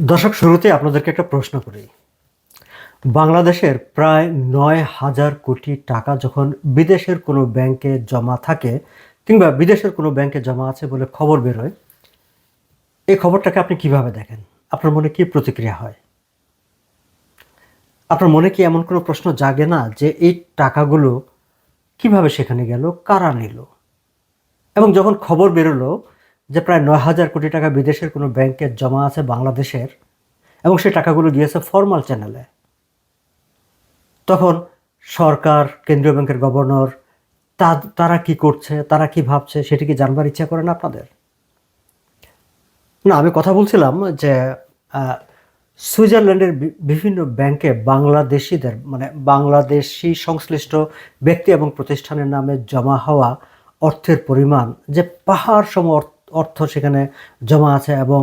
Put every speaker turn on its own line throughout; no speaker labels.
দর্শক শুরুতে আপনাদেরকে একটা প্রশ্ন করি। বাংলাদেশের প্রায় নয় হাজার কোটি টাকা যখন বিদেশের কোনো ব্যাংকে জমা থাকে কিংবা বিদেশের কোনো ব্যাংকে জমা আছে বলে খবর বেরোয় এই খবরটাকে আপনি কীভাবে দেখেন? আপনার মনে কি প্রতিক্রিয়া হয়? আপনার মনে কি এমন কোনো প্রশ্ন জাগে না যে এই টাকাগুলো কীভাবে সেখানে গেল, কারা নিল? এবং যখন খবর বেরোলো যে প্রায় নয় হাজার কোটি টাকা বিদেশের কোনো ব্যাংকে জমা আছে বাংলাদেশের, এবং সেই টাকাগুলো গিয়েছে ফর্মাল চ্যানেলে। তখন সরকার, কেন্দ্রীয় ব্যাংকের গভর্নর, তা, তারা কি করছে, তারা কি ভাবছে, সেটি কি জানবার ইচ্ছা করে না আপনাদের? না, আমি কথা বলছিলাম যে সুইজারল্যান্ডের বিভিন্ন ব্যাংকে বাংলাদেশিদের মানে বাংলাদেশি সংশ্লিষ্ট ব্যক্তি এবং প্রতিষ্ঠানের নামে জমা হওয়া অর্থের পরিমাণ যে পাহাড় সম অর্থ- অর্থ সেখানে জমা আছে এবং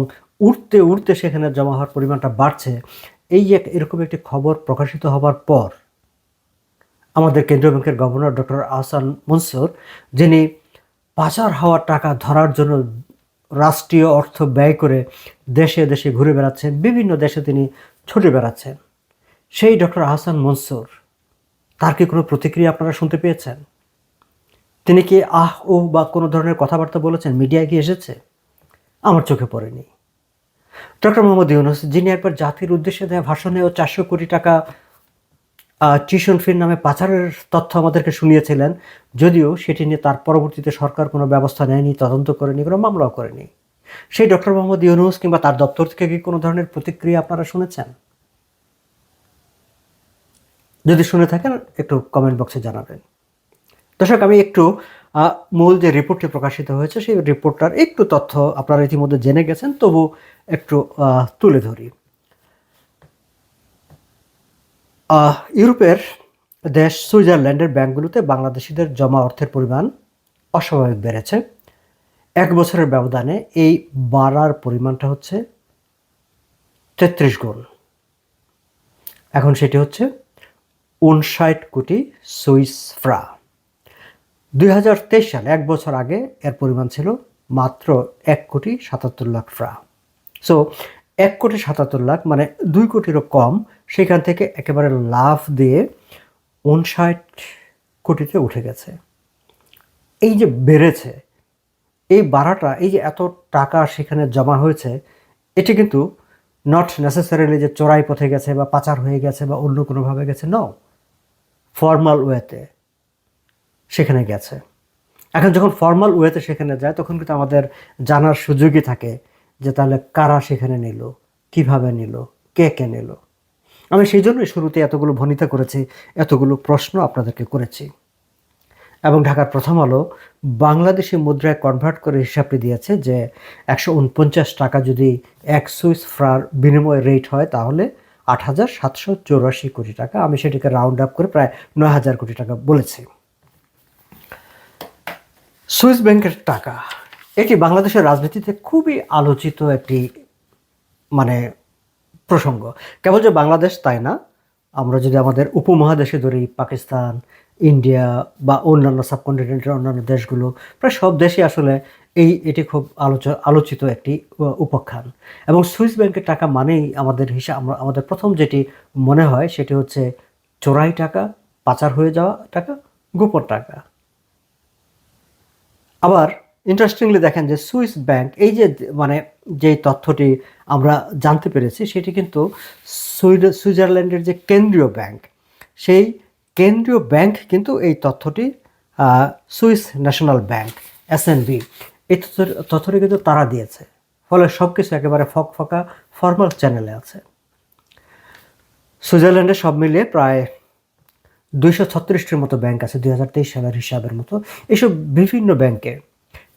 উঠতে উঠতে সেখানে জমা হওয়ার পরিমাণটা বাড়ছে। এই এক এরকম একটি খবর প্রকাশিত হবার পর আমাদের কেন্দ্রীয় ব্যাংকের গভর্নর ডক্টর আহসান মনসুর, যিনি পাচার হওয়ার টাকা ধরার জন্য রাষ্ট্রীয় অর্থ ব্যয় করে দেশে দেশে ঘুরে বেড়াচ্ছেন, বিভিন্ন দেশে তিনি ছুটে বেড়াচ্ছেন। সেই ডক্টর আহসান মনসুর, তার কি কোনো প্রতিক্রিয়া আপনারা শুনতে পেয়েছেন? তিনি কি আহ ও বা কোনো ধরনের কথাবার্তা বলেছেন? মিডিয়ায় কি এসেছে? আমার চোখে পড়েনি। ডক্টর মোহাম্মদ ইউনুস, যিনি একবার জাতির উদ্দেশ্যে দেওয়া ভাষণেও চারশো কোটি টাকা টিউশন ফির নামে পাচারের তথ্য আমাদেরকে শুনিয়েছিলেন, যদিও সেটি নিয়ে তার পরবর্তীতে সরকার কোনো ব্যবস্থা নেয়নি, তদন্ত করেনি, কোনো মামলাও করেনি। সেই ডক্টর মোহাম্মদ ইউনুস কিংবা তার দপ্তর থেকে কি কোনো ধরনের প্রতিক্রিয়া আপনারা শুনেছেন? যদি শুনে থাকেন, একটু কমেন্ট বক্সে জানাবেন। দর্শক, আমি একটু মূল যে রিপোর্টটি প্রকাশিত হয়েছে, সেই রিপোর্টটার একটু তথ্য আপনারা ইতিমধ্যে জেনে গেছেন, তবু একটু তুলে ধরি। ইউরোপের দেশ সুইজারল্যান্ডের ব্যাংকগুলোতে বাংলাদেশিদের জমা অর্থের পরিমাণ অস্বাভাবিক বেড়েছে। এক বছরের ব্যবধানে এই বাড়ার পরিমাণটা হচ্ছে তেত্রিশ গুণ। এখন সেটি হচ্ছে উনষাট কোটি সুইস ফ্রা। দুই হাজার তেইশ সালে এক বছর আগে এর পরিমাণ ছিল মাত্র এক কোটি সাতাত্তর লাখ ফ্রা। সো এক কোটি সাতাত্তর লাখ মানে দুই কোটিরও কম, সেখান থেকে একেবারে লাভ দিয়ে উনষাট কোটিতে উঠে গেছে। এই যে বেড়েছে, এই বাড়াটা, এই যে এত টাকা সেখানে জমা হয়েছে, এটি কিন্তু নট নেসেসারিলি যে চোরাই পথে গেছে বা পাচার হয়ে গেছে বা অন্য কোনোভাবে গেছে ন ফর্মাল ওয়েতে সেখানে গেছে। এখন যখন ফর্মাল ওয়েতে সেখানে যায়, তখন কিন্তু আমাদের জানার সুযোগই থাকে যে তাহলে কারা সেখানে নিল, কীভাবে নিল, কে কে নিল। আমি সেই জন্যই শুরুতে এতগুলো ভনিতা করেছি, এতগুলো প্রশ্ন আপনাদেরকে করেছি। এবং ঢাকার প্রথম আলো বাংলাদেশি মুদ্রায় কনভার্ট করে হিসাবটি দিয়েছে যে একশো উনপঞ্চাশ টাকা যদি এক সুইস ফ্রার বিনিময় রেট হয়, তাহলে আট হাজার সাতশো চৌরাশি কোটি টাকা। আমি সেটিকে রাউন্ড আপ করে প্রায় নয় হাজার কোটি টাকা বলেছি। সুইস ব্যাংকের টাকা। এটি বাংলাদেশের রাজনীতিতে খুবই আলোচিত একটি মানে প্রসঙ্গ। কেবল যে বাংলাদেশ তাই না, আমরা যদি আমাদের উপমহাদেশে ধরি, পাকিস্তান, ইন্ডিয়া বা অন্যান্য সাবকন্টিনেন্টের অন্যান্য দেশগুলো, প্রায় সব দেশই আসলে এই, এটি খুব আলোচ, আলোচিত একটি উপাখ্যান। এবং সুইস ব্যাংকের টাকা মানেই আমাদের হিসাব আমরা, আমাদের প্রথম যেটি মনে হয় সেটি হচ্ছে চোরাই টাকা, পাচার হয়ে যাওয়া টাকা, গোপন টাকা। আবার ইন্টারেস্টিংলি দেখেন যে সুইস ব্যাংক এই যে মানে যে তথ্যটি আমরা জানতে পেরেছি, সেটি কিন্তু সুইজারল্যান্ডের যে কেন্দ্রীয় ব্যাংক, সেই কেন্দ্রীয় ব্যাংক কিন্তু এই তথ্যটি সুইস ন্যাশনাল ব্যাংক এসএনবি এই তথ্যটি কিন্তু তারা দিয়েছে। ফলে সব কিছু একেবারে ফক ফকা ফর্মাল চ্যানেলে আছে। সুইজারল্যান্ডে সব মিলিয়ে প্রায় দুইশো ছত্রিশটির মতো ব্যাংক আছে, দুই হাজার তেইশ সালের হিসাবের মতো। এসব বিভিন্ন ব্যাংকে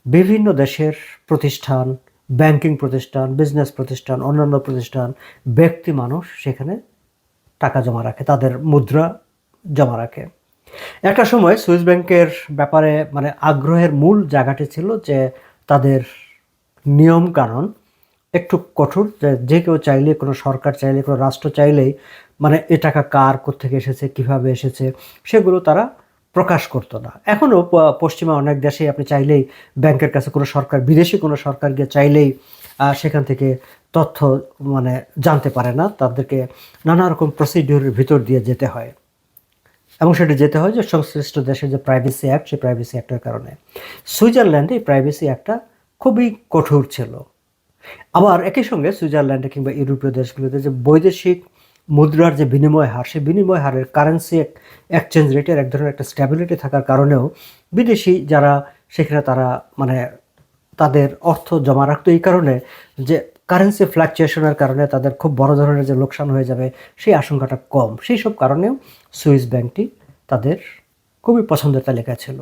বিভিন্ন দেশের প্রতিষ্ঠান, ব্যাংকিং প্রতিষ্ঠান, বিজনেস প্রতিষ্ঠান, অন্যান্য প্রতিষ্ঠান, ব্যক্তি মানুষ সেখানে টাকা জমা রাখে, তাদের মুদ্রা জমা রাখে। একটা সময় সুইস ব্যাংকের ব্যাপারে মানে আগ্রহের মূল জায়গাটি ছিল যে তাদের নিয়ম কানুন একটু কঠোর, যে কেউ চাইলে, কোনো সরকার চাইলে, কোনো রাষ্ট্র চাইলেই মানে এ টাকা কার কোথেকে এসেছে, কীভাবে এসেছে, সেগুলো তারা প্রকাশ করতো না। এখনও পশ্চিমা অনেক দেশে আপনি চাইলেই ব্যাংকের কাছে কোনো সরকার, বিদেশি কোনো সরকার গিয়ে চাইলেই সেখান থেকে তথ্য মানে জানতে পারে না। তাদেরকে নানা রকম প্রসিডিউরের ভিতর দিয়ে যেতে হয়। এবং সেটা যেতে হয় যে, সংশ্লিষ্ট দেশের যে প্রাইভেসি অ্যাক্ট সেই প্রাইভেসি অ্যাক্টের কারণে। সুইজারল্যান্ডে এই প্রাইভেসি অ্যাক্টটা খুবই কঠোর ছিল। আবার একই সঙ্গে সুইজারল্যান্ডে কিংবা ইউরোপীয় দেশগুলোতে যে বৈদেশিক মুদ্রার যে বিনিময় হার, সেই বিনিময় হারের কারেন্সি এক্সচেঞ্জ রেটের এক ধরনের একটা স্ট্যাবিলিটি থাকার কারণেও বিদেশি যারা, সেখানে তারা মানে তাদের অর্থ জমা রাখতো এই কারণে যে কারেন্সি ফ্ল্যাকচুয়েশনের কারণে তাদের খুব বড় ধরনের যে লোকসান হয়ে যাবে, সেই আশঙ্কাটা কম। সেই সব কারণেও সুইস ব্যাংকটি তাদের খুবই পছন্দের তালিকা ছিল।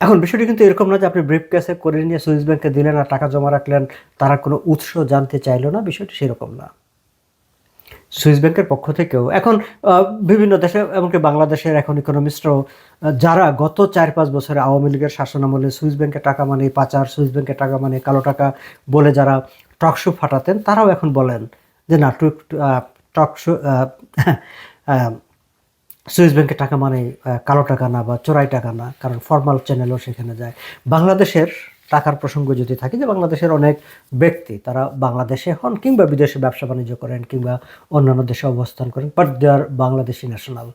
এখন বিষয়টি কিন্তু এরকম না যে আপনি ব্রিফ কেসে করে নিয়ে সুইস ব্যাংকে দিলেন আর টাকা জমা রাখলেন, তারা কোনো উৎস জানতে চাইলো না, বিষয়টি সেরকম না। সুইস ব্যাংকের পক্ষ থেকেও এখন বিভিন্ন দেশে এমনকি বাংলাদেশের এখন ইকোনমিস্টরাও যারা গত চার পাঁচ বছরে আওয়ামী লীগের শাসনামলে সুইস ব্যাংকে টাকা মানে পাচার সুইস ব্যাংকে টাকা মানে কালো টাকা বলে যারা টকশো ফাটাতেন, তারাও এখন বলেন যে না, টুক টকশো সুইস ব্যাংকে টাকা মানে কালো টাকা না বা চোরাই টাকা না, কারণ ফর্মাল চ্যানেলও সেখানে যায়। বাংলাদেশের টাকার প্রসঙ্গ যদি থাকে যে বাংলাদেশের অনেক ব্যক্তি, তারা বাংলাদেশে হন কিংবা বিদেশে ব্যবসা বাণিজ্য করেন কিংবা অন্যান্য দেশে অবস্থান করেন but they are Bangladeshi national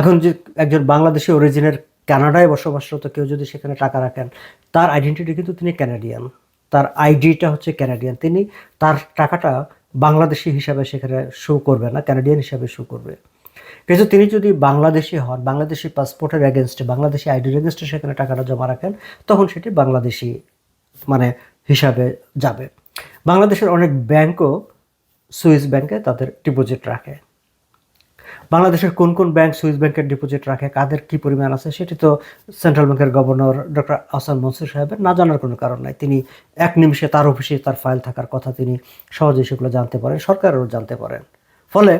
এখন যে একজন বাংলাদেশি অরিজিনের কানাডায় বসবাসরত কেউ যদি সেখানে টাকা রাখেন, তার আইডেন্টিটি কিন্তু তিনি ক্যানাডিয়ান তার আইডিটা হচ্ছে ক্যানাডিয়ান তিনি তার টাকাটা বাংলাদেশি হিসাবে সেখানে শো করবে না ক্যানাডিয়ান হিসাবে শো করবে। কিন্তু তিনি যদি বাংলাদেশি হন, বাংলাদেশি পাসপোর্টের এগেনস্টে বাংলাদেশি আইডির এগেনস্টে সেখানে টাকাটা জমা রাখেন, তখন সেটি বাংলাদেশি মানে হিসাবে যাবে। বাংলাদেশের অনেক ব্যাংকও সুইস ব্যাংকে তাদের ডিপোজিট রাখে। বাংলাদেশের কোন কোন ব্যাংক সুইস ব্যাংকের ডিপোজিট রাখে, কাদের কি পরিমাণ আছে, সেটি তো সেন্ট্রাল ব্যাংকের গভর্নর ডক্টর আসান মনসুর সাহেবের না জানার কোনো কারণ নাই। তিনি এক নিমিষে তার অফিসে তার ফাইল থাকার কথা তিনি সহজেই সেগুলো জানতে পারেন সরকারও জানতে পারেন। ফলে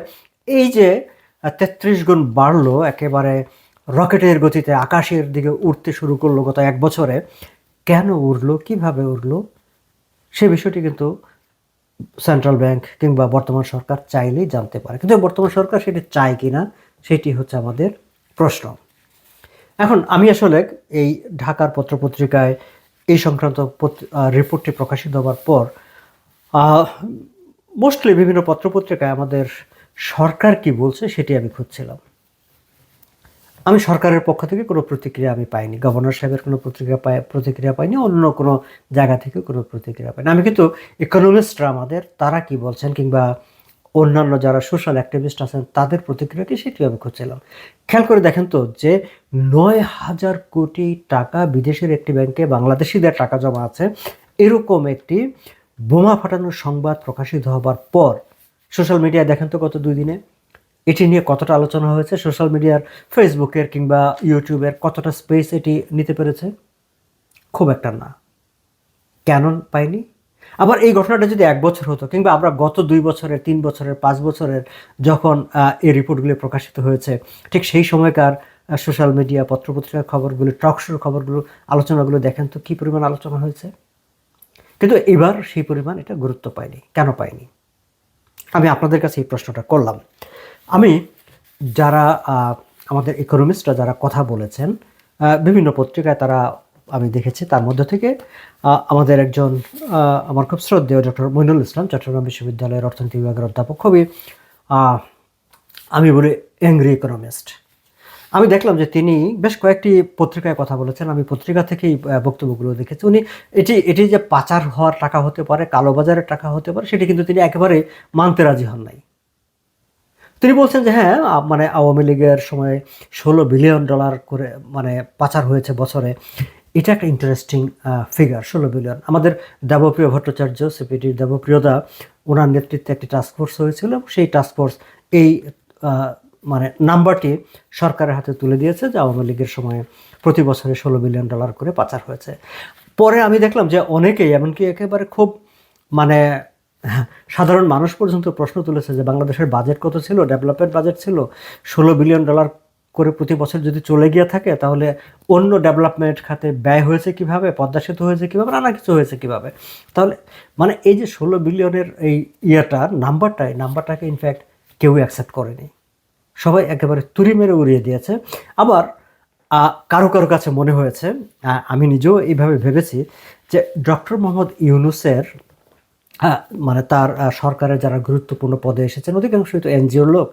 এই যে তেত্রিশ গুণ বাড়লো, একেবারে রকেটের গতিতে আকাশের দিকে উঠতে শুরু করল গত এক বছরে। কেন উঠল কীভাবে উঠল সে বিষয়টি কিন্তু সেন্ট্রাল ব্যাংক কিংবা বর্তমান সরকার চাইলেই জানতে পারে। কিন্তু বর্তমান সরকার সেটি চায় কিনা সেটি হচ্ছে আমাদের প্রশ্ন। এখন আমি আসলে এই ঢাকার পত্রপত্রিকায় এই সংক্রান্ত রিপোর্টটি প্রকাশিত হওয়ার পর মোস্টলি বিভিন্ন পত্রপত্রিকায় আমাদের সরকার কি বলছে সেটি আমি খুঁজছিলাম। আমি সরকারের পক্ষ থেকে কোনো প্রতিক্রিয়া আমি পাইনি, গভর্নর সাহেবের কোনো প্রতিক্রিয়া পাই, প্রতিক্রিয়া পাইনি, অন্য কোনো জায়গা থেকে কোনো প্রতিক্রিয়া পাইনি। আমি কিন্তু ইকোনমিস্টরা আমাদের, তারা কি বলছেন কিংবা অন্যান্য যারা সোশ্যাল অ্যাক্টিভিস্ট আছেন, তাদের প্রতিক্রিয়া কি সেটিও আমি খুঁজছিলাম। খেয়াল করে দেখেন তো যে নয় হাজার কোটি টাকা বিদেশের একটি ব্যাংকে বাংলাদেশিদের টাকা জমা আছে, এরকম একটি বোমা ফাটানোর সংবাদ প্রকাশিত হবার পর সোশ্যাল মিডিয়ায় দেখেন তো গত দুই দিনে। এটি নিয়ে কতটা আলোচনা হয়েছে? সোশ্যাল মিডিয়ার ফেসবুকের কিংবা ইউটিউবের কতটা স্পেস এটি নিতে পেরেছে? খুব একটা না। কেন পাইনি? আবার এই ঘটনাটা যদি এক বছর হতো কিংবা আমরা গত দুই বছরের, তিন বছরের, পাঁচ বছরের যখন এই রিপোর্টগুলি প্রকাশিত হয়েছে, ঠিক সেই সময়কার সোশ্যাল মিডিয়া পত্রপত্রিকার খবরগুলো টকশোর খবরগুলো, আলোচনাগুলো দেখেন তো কী পরিমাণ আলোচনা হয়েছে? কিন্তু এবার সেই পরিমাণ এটা গুরুত্ব পায়নি। কেন পায়নি? আমি আপনাদের কাছে এই প্রশ্নটা করলাম। আমি যারা আমাদের ইকোনমিস্টরা যারা কথা বলেছেন বিভিন্ন পত্রিকায় তারা আমি দেখেছি, তার মধ্যে থেকে আমাদের একজন আমার খুব শ্রদ্ধেয় ডক্টর মইনুল ইসলাম, চট্টগ্রাম বিশ্ববিদ্যালয়ের অর্থনীতি বিভাগের অধ্যাপক, খুবই আমি বলি অ্যাংরি ইকোনমিস্ট আমি দেখলাম যে তিনি বেশ কয়েকটি পত্রিকায় কথা বলেছেন। আমি পত্রিকা থেকেই বক্তব্যগুলো দেখেছি। উনি এটি এটি যে পাচার হওয়ার টাকা হতে পারে, কালোবাজারের টাকা হতে পারে, সেটি কিন্তু তিনি একেবারে মানতে রাজি হন নাই। তিনি বলছেন যে হ্যাঁ মানে আওয়ামী লীগের সময় ষোলো বিলিয়ন ডলার করে মানে পাচার হয়েছে বছরে। এটা একটা ইন্টারেস্টিং ফিগার ষোলো বিলিয়ন। আমাদের দেবপ্রিয় ভট্টাচার্য সিপিটির দেবপ্রিয়দা, ওনার নেতৃত্বে একটি টাস্কফোর্স হয়েছিল সেই টাস্কফোর্স এই মানে নাম্বারটি সরকারের হাতে তুলে দিয়েছে যে আওয়ামী লীগের সময়ে প্রতি বছরে ষোলো বিলিয়ন ডলার করে পাচার হয়েছে। পরে আমি দেখলাম যে অনেকেই, এমনকি একেবারে খুব মানে সাধারণ মানুষ পর্যন্ত প্রশ্ন তুলেছে যে বাংলাদেশের বাজেট কত ছিল, ডেভেলপমেন্ট বাজেট ছিল, ষোলো বিলিয়ন ডলার করে প্রতি বছর যদি চলে গিয়ে থাকে, তাহলে অন্য ডেভেলপমেন্ট খাতে ব্যয় হয়েছে কীভাবে, পদ্মা সেতু হয়েছে কীভাবে, নানা কিছু হয়েছে কীভাবে? তাহলে মানে এই যে ষোলো বিলিয়নের এই ইয়েটা, নাম্বারটা, এই নাম্বারটাকে ইনফ্যাক্ট কেউ অ্যাকসেপ্ট করেনি। সবাই একেবারে তুড়ি মেরে উড়িয়ে দিয়েছে। আবার কারও কারও কাছে মনে হয়েছে আমি নিজেও এইভাবে ভেবেছি যে ডক্টর মোহাম্মদ ইউনুসের মানে তার সরকারের যারা গুরুত্বপূর্ণ পদে এসেছেন, অধিকাংশই তো এনজিওর লোক।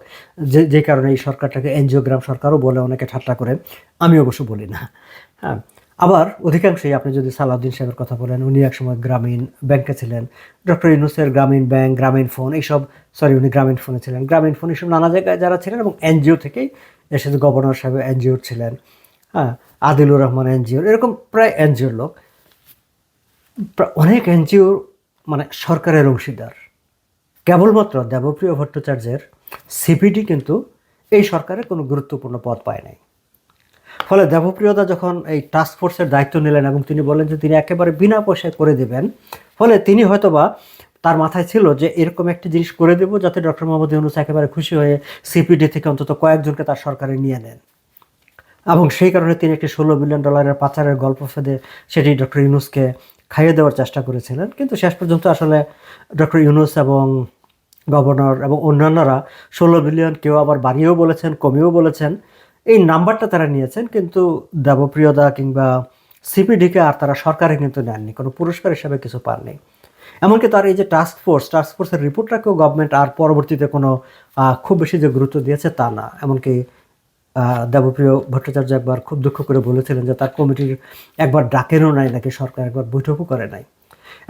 যে যে কারণে এই সরকারটাকে এনজিওগ্রাম সরকারও বলে অনেকে ঠাট্টা করে। আমি অবশ্য বলি না। হ্যাঁ আবার অধিকাংশই আপনি যদি সালাউদ্দিন সাহেবের কথা বলেন, উনি একসময় গ্রামীণ ব্যাংকে ছিলেন। ডক্টর ইউনুসের গ্রামীণ ব্যাংক, গ্রামীণ ফোন, এইসব, সরি, উনি গ্রামীণ ফোনে ছিলেন। গ্রামীণ ফোন এইসব নানা জায়গায় যারা ছিলেন এবং এনজিও থেকেই এসে গভর্নর সাহেব এনজিওর ছিলেন হ্যাঁ আদিলুর রহমান এনজিওর, এরকম প্রায় এনজিওর লোক। অনেক এনজিও মানে সরকারের অংশীদার। কেবলমাত্র দেবপ্রিয় ভট্টাচার্যের সিপিডি কিন্তু এই সরকারের কোনো গুরুত্বপূর্ণ পদ পায় নাই। ফলে দেবপ্রিয়দা যখন এই টাস্ক ফোর্সের দায়িত্ব নিলেন এবং তিনি বলেন যে তিনি একেবারে বিনা পয়সায় করে দেবেন, ফলে তিনি হয়তোবা তার মাথায় ছিল যে এরকম একটি জিনিস করে দেবো যাতে ডক্টর মোহাম্মদ ইউনুস একেবারে খুশি হয়ে সিপিডি থেকে অন্তত কয়েকজনকে তার সরকারে নিয়ে নেন। এবং সেই কারণে তিনি একটি ষোলো বিলিয়ন ডলারের পাচারের গল্প ফেদে সেটি ডক্টর ইউনুসকে খাইয়ে দেওয়ার চেষ্টা করেছিলেন। কিন্তু শেষ পর্যন্ত আসলে ডক্টর ইউনুস এবং গভর্নর এবং অন্যান্যরা ষোলো বিলিয়ন কেউ আবার বাড়িয়েও বলেছেন, কমিয়েও বলেছেন। এই নাম্বারটা তারা নিয়েছেন, কিন্তু দেবপ্রিয়দা কিংবা সিপিডিকে আর তারা সরকারে কিন্তু নেননি, কোনো পুরস্কার হিসাবে কিছু পাননি। এমনকি তার এই যে টাস্ক ফোর্স টাস্ক ফোর্সের রিপোর্টটাকেও গভর্নমেন্ট আর পরবর্তীতে কোনো খুব বেশি যে গুরুত্ব দিয়েছে তা না। এমনকি দেবপ্রিয় ভট্টাচার্য একবার খুব দুঃখ করে বলেছিলেন যে তার কমিটির একবার ডাকেনও নাই নাকি, সরকার একবার বৈঠকও করে নাই।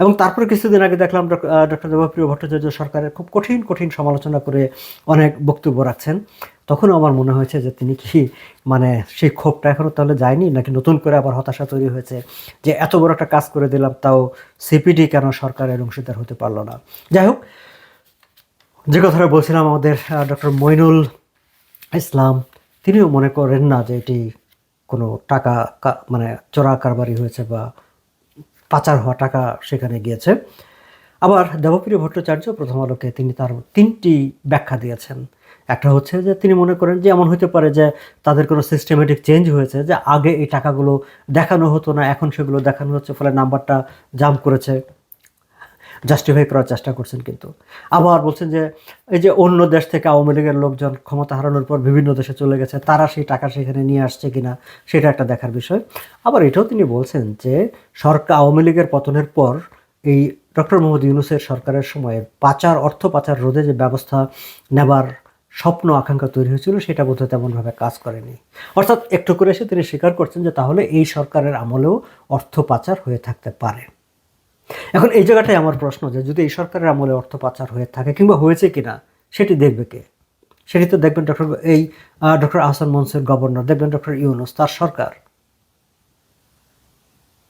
এবং তারপরে কিছুদিন আগে দেখলাম ডক্টর দেবপ্রিয় ভট্টাচার্য সরকারের খুব কঠিন কঠিন সমালোচনা করে অনেক বক্তব্য রাখছেন। তখন আমার মনে হয়েছে যে তিনি কি মানে সেই ক্ষোভটা এখনও তাহলে যায়নি নাকি নতুন করে আবার হতাশা তৈরি হয়েছে? যে এত বড় একটা কাজ করে দিলাম, তাও সিপিডি কেন সরকারের অংশীদার হতে পারল না? যাই হোক, যে কথাটা বলছিলাম আমাদের ডক্টর মইনুল ইসলাম, তিনিও মনে করেন না যে এটি কোনো টাকা মানে চোরা কারবারি হয়েছে বা পাচার হওয়া টাকা সেখানে গিয়েছে। আবার দেবপ্রিয় ভট্টাচার্য প্রথম আলোকে তিনি তার তিনটি ব্যাখ্যা দিয়েছেন। একটা হচ্ছে যে তিনি মনে করেন যে এমন হতে পারে যে তাদের কোনো সিস্টেমেটিক চেঞ্জ হয়েছে, যে আগে এই টাকাগুলো দেখানো হতো না, এখন সেগুলো দেখানো হচ্ছে, ফলে নাম্বারটা জাম্প করেছে জাস্টিফাই করার চেষ্টা করছেন কিন্তু। আবার বলছেন যে এই যে অন্য দেশ থেকে আওয়ামী লীগের লোকজন ক্ষমতা হারানোর পর বিভিন্ন দেশে চলে গেছে, তারা সেই টাকা সেখানে নিয়ে আসছে কিনা, সেটা একটা দেখার বিষয়। আবার এটাও তিনি বলছেন যে সরকার, আওয়ামী লীগের পতনের পর এই ডক্টর মোহাম্মদ ইউনুসের সরকারের সময়ে পাচার, অর্থ পাচার রোধে যে ব্যবস্থা নেবার স্বপ্ন, আকাঙ্ক্ষা তৈরি হয়েছিল, সেটা বোধহয় তেমনভাবে কাজ করেনি। অর্থাৎ একটু করে এসে তিনি স্বীকার করছেন যে তাহলে এই সরকারের আমলেও অর্থ পাচার হয়ে থাকতে পারে। এখন এই জায়গাটাই আমার প্রশ্ন যে যদি এই সরকারের আমলে অর্থ পাচার হয়ে থাকে কিংবা হয়েছে কিনা, সেটি দেখবে কে? সেটি তো দেখবেন ডক্টর, এই ডক্টর আহসান মনসুর গভর্নর, দেখবেন ডক্টর ইউনুস, তার সরকার।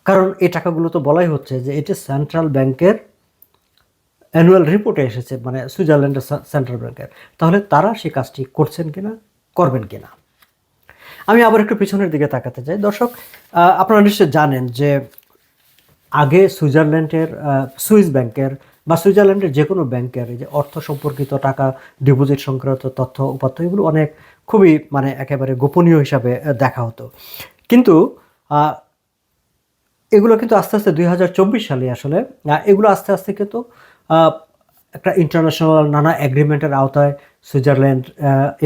কারণ এই টাকাগুলো তো বলাই হচ্ছে যে এটি সেন্ট্রাল ব্যাংকের অ্যানুয়াল রিপোর্টে এসেছে মানে সুইজারল্যান্ডের সেন্ট্রাল ব্যাংকের তাহলে তারা সেই কাজটি করছেন কিনা, করবেন কিনা? আমি আবার একটু পিছনের দিকে তাকাতে চাই। দর্শক আপনারা নিশ্চয়ই জানেন যে আগে সুইজারল্যান্ডের সুইস ব্যাংকের বা সুইজারল্যান্ডের যে কোনো ব্যাংকের যে অর্থ সম্পর্কিত টাকা ডিপোজিট সংক্রান্ত তথ্য, উপাত্ত এগুলো অনেক খুবই মানে একেবারে গোপনীয় হিসাবে দেখা হতো। কিন্তু এগুলো কিন্তু আস্তে আস্তে দুই হাজার চব্বিশ সালে আসলে এগুলো আস্তে আস্তে কিন্তু একটা ইন্টারন্যাশনাল নানা এগ্রিমেন্টের আওতায় সুইজারল্যান্ড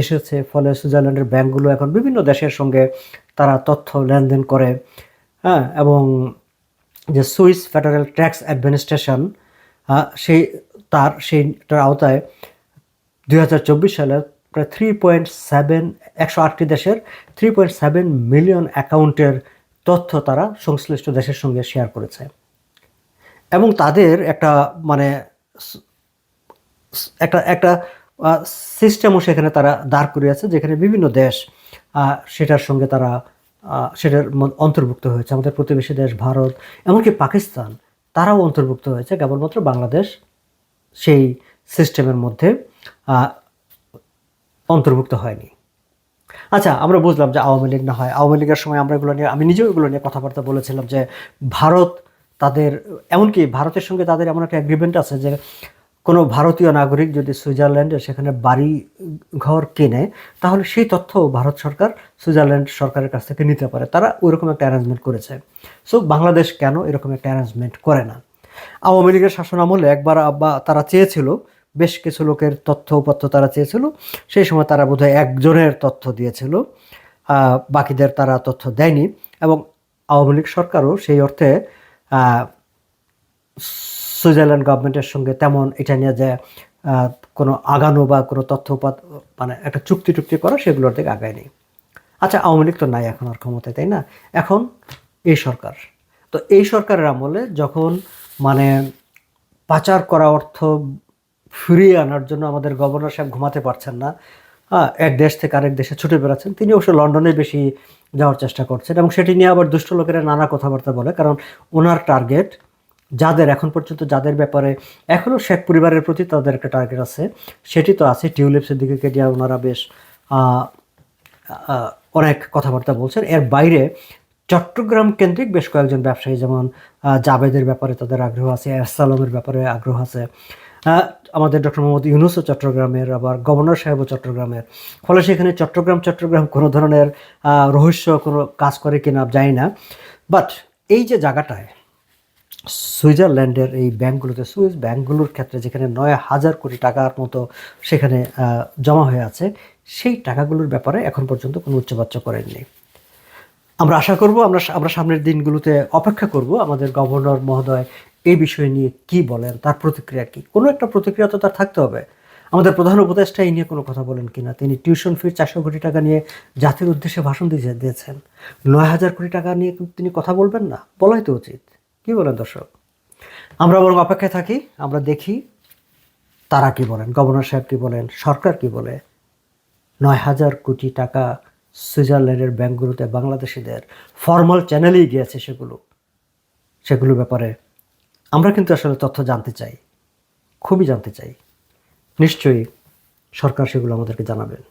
এসেছে। ফলে সুইজারল্যান্ডের ব্যাংকগুলো এখন বিভিন্ন দেশের সঙ্গে তারা তথ্য লেনদেন করে। হ্যাঁ এবং যে সুইস ফেডারেল ট্যাক্স অ্যাডমিনিস্ট্রেশন সেই তার, সেইটার আওতায় দুই হাজার চব্বিশ সালে প্রায় থ্রি পয়েন্ট সেভেন একশো আটটি দেশের থ্রি পয়েন্ট সেভেন মিলিয়ন অ্যাকাউন্টের তথ্য তারা সংশ্লিষ্ট দেশের সঙ্গে শেয়ার করেছে। এবং তাদের একটা মানে একটা একটা সিস্টেমও সেখানে তারা দাঁড় করিয়েছে, যেখানে বিভিন্ন দেশ সেটার সঙ্গে তারা সেটার অন্তর্ভুক্ত হয়েছে। আমাদের প্রতিবেশী দেশ ভারত, এমনকি পাকিস্তান, তারাও অন্তর্ভুক্ত হয়েছে। কেবলমাত্র বাংলাদেশ সেই সিস্টেমের মধ্যে অন্তর্ভুক্ত হয়নি। আচ্ছা আমরা বুঝলাম যে আওয়ামী লীগ না হয়, আওয়ামী লীগের সময় আমরা এগুলো নিয়ে, আমি নিজেও এগুলো নিয়ে কথাবার্তা বলেছিলাম যে ভারত তাদের, এমনকি ভারতের সঙ্গে তাদের এমন একটা এগ্রিমেন্ট আছে যে কোনো ভারতীয় নাগরিক যদি সুইজারল্যান্ডে সেখানে বাড়ি ঘর কেনে, তাহলে সেই তথ্য ভারত সরকার সুইজারল্যান্ড সরকারের কাছ থেকে নিতে পারে। তারা ওইরকম একটা অ্যারেঞ্জমেন্ট করেছে। সো বাংলাদেশ কেন এরকম একটা অ্যারেঞ্জমেন্ট করে না? আওয়ামী লীগের শাসন আমলে একবার বা তারা চেয়েছিল, বেশ কিছু লোকের তথ্য উপাত্ত তারা চেয়েছিল, সেই সময় তারা বোধহয় একজনের তথ্য দিয়েছিল বাকিদের তারা তথ্য দেয়নি এবং আওয়ামী লীগ সরকারও সেই অর্থে সুইজারল্যান্ড গভর্নমেন্টের সঙ্গে তেমন এটা নিয়ে যে কোনো আগানো বা কোনো তথ্য মানে একটা চুক্তি টুক্তি করা সেগুলোর দিকে আগায় নেই। আচ্ছা আওয়ামী লীগ তো নাই এখন আর ক্ষমতায়, তাই না? এখন এই সরকার। তো এই সরকারের আমলে যখন মানে পাচার করা অর্থ ফিরিয়ে আনার জন্য আমাদের গভর্নর সাহেব ঘুমাতে পারছেন না এক দেশ থেকে আরেক দেশে ছুটে বেড়াচ্ছেন। তিনি অবশ্য লন্ডনে বেশি যাওয়ার চেষ্টা করছেন এবং সেটি নিয়ে আবার দুষ্ট লোকেরা নানা কথাবার্তা বলে, কারণ ওনার টার্গেট যাদের, এখন পর্যন্ত যাদের ব্যাপারে এখনও শেখ পরিবারের প্রতি তাদের একটা টার্গেট আছে, সেটি তো আছে। টিউলিপসের দিকে কেটিয়া ওনারা বেশ অনেক কথাবার্তা বলছেন। এর বাইরে চট্টগ্রাম কেন্দ্রিক বেশ কয়েকজন ব্যবসায়ী, যেমন জাবেদের ব্যাপারে তাদের আগ্রহ আছে, এরসালমের ব্যাপারে আগ্রহ আছে। আমাদের ডক্টর মোহাম্মদ ইউনুসও চট্টগ্রামের, আবার গভর্নর সাহেবও চট্টগ্রামের। ফলে সেখানে চট্টগ্রাম চট্টগ্রাম কোনো ধরনের রহস্য কোনো কাজ করে কিনা জানি না। বাট এই যে জায়গাটায়, সুইজারল্যান্ডের এই ব্যাংকগুলোতে, সুইস ব্যাংকগুলোর ক্ষেত্রে যেখানে নয় হাজার কোটি টাকার মতো সেখানে জমা হয়ে আছে, সেই টাকাগুলোর ব্যাপারে এখন পর্যন্ত কোনো উচ্চবাচ্য করেননি। আমরা আশা করব, আমরা আমরা সামনের দিনগুলোতে অপেক্ষা করব, আমাদের গভর্নর মহোদয় এই বিষয় নিয়ে কি বলেন? তার প্রতিক্রিয়া কি? কোনো একটা প্রতিক্রিয়া তো তার থাকতে হবে। আমাদের প্রধান উপদেষ্টা এই নিয়ে কোনো কথা বলেন কিনা? তিনি টিউশন ফি চারশো কোটি টাকা নিয়ে জাতির উদ্দেশ্যে ভাষণ দিয়ে দিয়েছেন। নয় হাজার কোটি টাকা নিয়ে তিনি কথা বলবেন না। বলাই তো উচিত। কি বলেন দর্শক? আমরা বরং অপেক্ষায় থাকি, আমরা দেখি তারা কি বলেন, গভর্নর সাহেব কি বলেন, সরকার কি বলে। নয় হাজার কোটি টাকা সুইজারল্যান্ডের ব্যাঙ্কগুলোতে বাংলাদেশিদের ফর্মাল চ্যানেলেই গিয়েছে সেগুলো। সেগুলো ব্যাপারে আমরা কিন্তু আসলে তথ্য জানতে চাই খুবই জানতে চাই। নিশ্চয়ই সরকার সেগুলো আমাদেরকে জানাবেন।